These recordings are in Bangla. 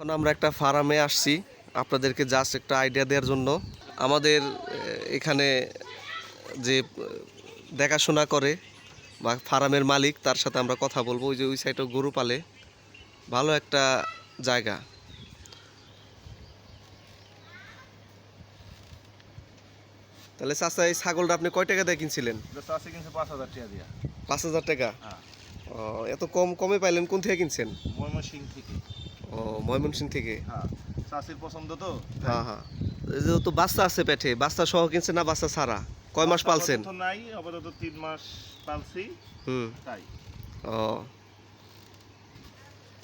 এখন আমরা একটা ফার্মে আসছি। আপনাদেরকে জাস্ট একটা আইডিয়া দেওয়ার জন্য। আমাদের এখানে যে দেখাশোনা করে বা ফার্মের মালিক তার সাথে আমরা কথা বলব। ওই যে ওই সাইডে গরু পালে। ভালো একটা জায়গা। তাহলে চাচা এই ছাগলটা আপনি কয় টাকা দিয়ে কিনছিলেন? পাঁচ হাজার টাকা দিয়া। পাঁচ হাজার টাকা? হ্যাঁ। ও এত কম কমে পাইলেন কোন থেকে কিনছেন? ময়মনসিং থেকে। ও ময়মনসিং থেকে? হ্যাঁ চাষির পছন্দ তো হ্যাঁ হ্যাঁ। এই তো বাচ্চা আছে পেটে বাচ্চা সহ কিনছেন না বাচ্চা ছাড়া? কয় মাস পালছেন? নাই আপাতত তিন মাস পালছি। হুম। তাই। ও।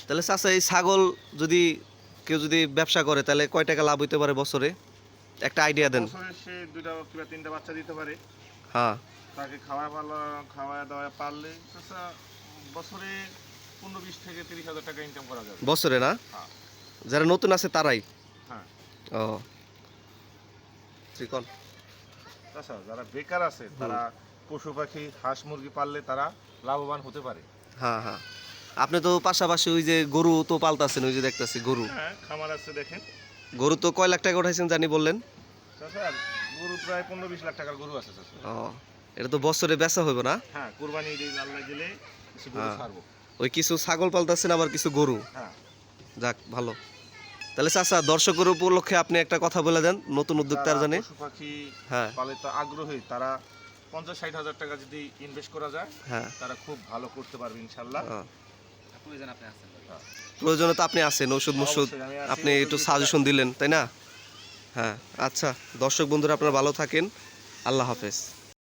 তাহলে চাচা এই ছাগল যদি কেউ যদি ব্যবসা করে তাহলে কয় টাকা লাভ হইতে পারে বছরে? একটা আইডিয়া দেন। সে দুইটা কিংবা তিনটা বাচ্চা দিতে পারে। হ্যাঁ। তাকে খাওয়া ভালো খাওয়া দাওয়া পারলে চাষা বছরে পনেরো বিশ থেকে তিরিশ হাজার টাকা ইনকাম করা যাবে। বছরে না? হ্যাঁ। যারা নতুন আছে তারাই? হ্যাঁ। ও। ত্রিকোণ। চাষা যারা বেকার আছে তারা পশু পাখি হাঁস মুরগি পাললে তারা লাভবান হতে পারে। হ্যাঁ হ্যাঁ। আপনি তো পাশাপাশি ওই যে গরু তো পালতাছেন ওই যে দেখতাছি গরু। হ্যাঁ খামার আছে দেখেন। গরু তো কয় লাখ টাকা উঠাইছেন জানি বললেন? গরু প্রায় পনেরো বিশ লাখ টাকার গরু আছে ও এটা তো বছরে বেচা হইব না? হ্যাঁ কোরবানি ঈদ আল্লাহ গেলে কিছু গরু হ্যাঁ। ছাড়বো। ওই কিছু ছাগল পালতাছেন আবার কিছু গরু। হ্যাঁ। যাক ভালো। তাহলে চাচা দর্শকের উপলক্ষে আপনি একটা কথা বলে দেন নতুন উদ্যোক্তার জানে। পাখি হ্যাঁ। পালিত আগ্রহী। তারা পঞ্চাশ ষাট হাজার টাকা যদি ইনভেস্ট করা যায় হ্যাঁ। তারা খুব ভালো করতে পারবে ইনশাল্লাহ। ও। হ্যাঁ। প্রয়োজনে তো আপনি আছেন ওষুধ মষুধ আপনি একটু সাজেশন দিলেন তাই না? হ্যাঁ আচ্ছা দর্শক বন্ধুরা আপনারা ভালো থাকেন। আল্লাহ হাফেজ।